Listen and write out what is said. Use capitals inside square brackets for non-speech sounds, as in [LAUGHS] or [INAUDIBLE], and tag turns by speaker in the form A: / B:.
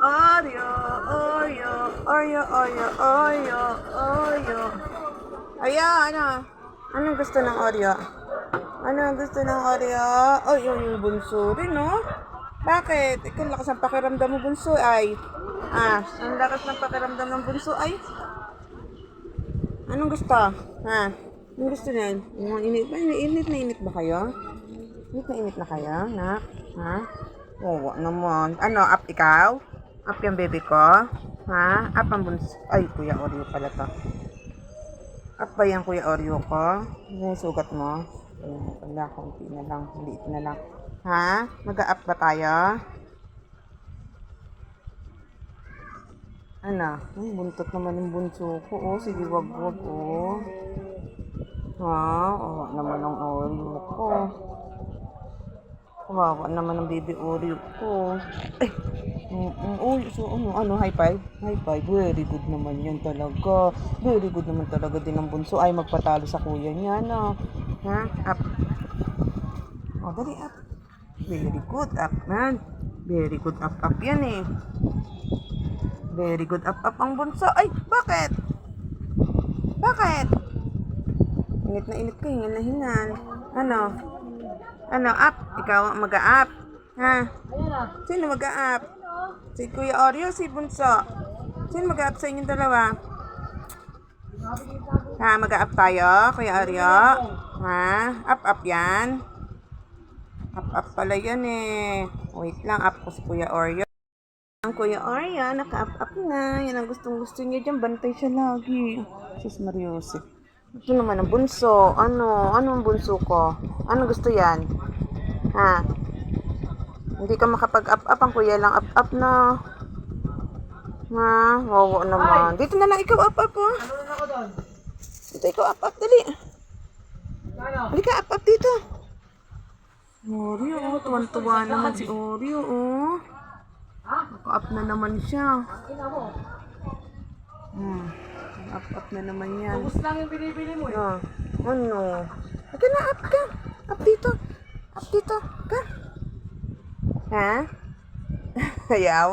A: Oreo, Oreo, Oreo, Oreo, Oreo, Oreo. Ayan, ano? Anong gusto ng Oreo? Ano ang gusto ng Oreo? Oh, yung, yung bunso rin, no? Bakit? Ikaw, lakas ng pakiramdam mo, bunso, ay. Ah, ang lakas ng pakiramdam ng bunso, ay. Anong gusto? Ha? Anong gusto niyan? Init? Init na init ba kayo? Init na init na kayo, nak? Ha? Oo naman. Ano, up ikaw? Up yung baby ko? Ha? Up ang bunso. Ay, Kuya Oreo pala to. Up ba yan, Kuya Oreo ko? Ano yung sugat mo? Ayan, wala, konti na lang. Liit na lang. Ha? Mag-up ba tayo? Ano? Ay, buntot naman yung bunso ko. Oh, sige, wag, wag, oh. Ha? Awa naman ang Oreo ko. Kawawa naman ang baby Oreo ko. Ay! Mm, mm, oh, so ano, ano, high five? High five, very good naman yan talaga. Very good naman talaga din ang bunso. Ay, magpatalo sa kuya niya, no? Ha? Up. Oh, dali, up. Very good, up, man. Very good, up, up yan eh. Very good, up, up ang bunso. Ay, bakit? Bakit? Init na init ka, hingal na hingal. Ano? Ano, up? Ikaw ang mag-up. Ha? Sino mag-up? Si Kuya Oreo, si Bunso. Sino mag-up sa inyong dalawa? Ha, mag-up tayo, Kuya Oreo? Ha? Up, up yan? Up, up pala yan eh. Wait lang, up ko si Kuya Oreo. Ang Kuya Oreo, naka-up, up na. Yan ang gustong gusto niya dyan. Bantay siya lagi. Sus Mariose. Ito naman ang bunso. Ano? Ano ang bunso ko? Ano gusto yan? Ha? Hindi ka makapag-up-up. Ang kuya lang up-up na. Ha? Wawa naman. Dito na lang ikaw up-up oh.
B: Ano na ako doon?
A: Dito ikaw up-up. Dali.
B: Ano?
A: Halika up-up dito. Oreo oh. Tuwan-tuwa naman si Oreo oh. Naka-up na naman siya. Hmm. Up-up na naman yan.
B: Ubus lang yung binibili mo eh.
A: Ah, ano? Halika na, up ka. Up dito. Up dito. Ka. Ha? [LAUGHS] Ayaw?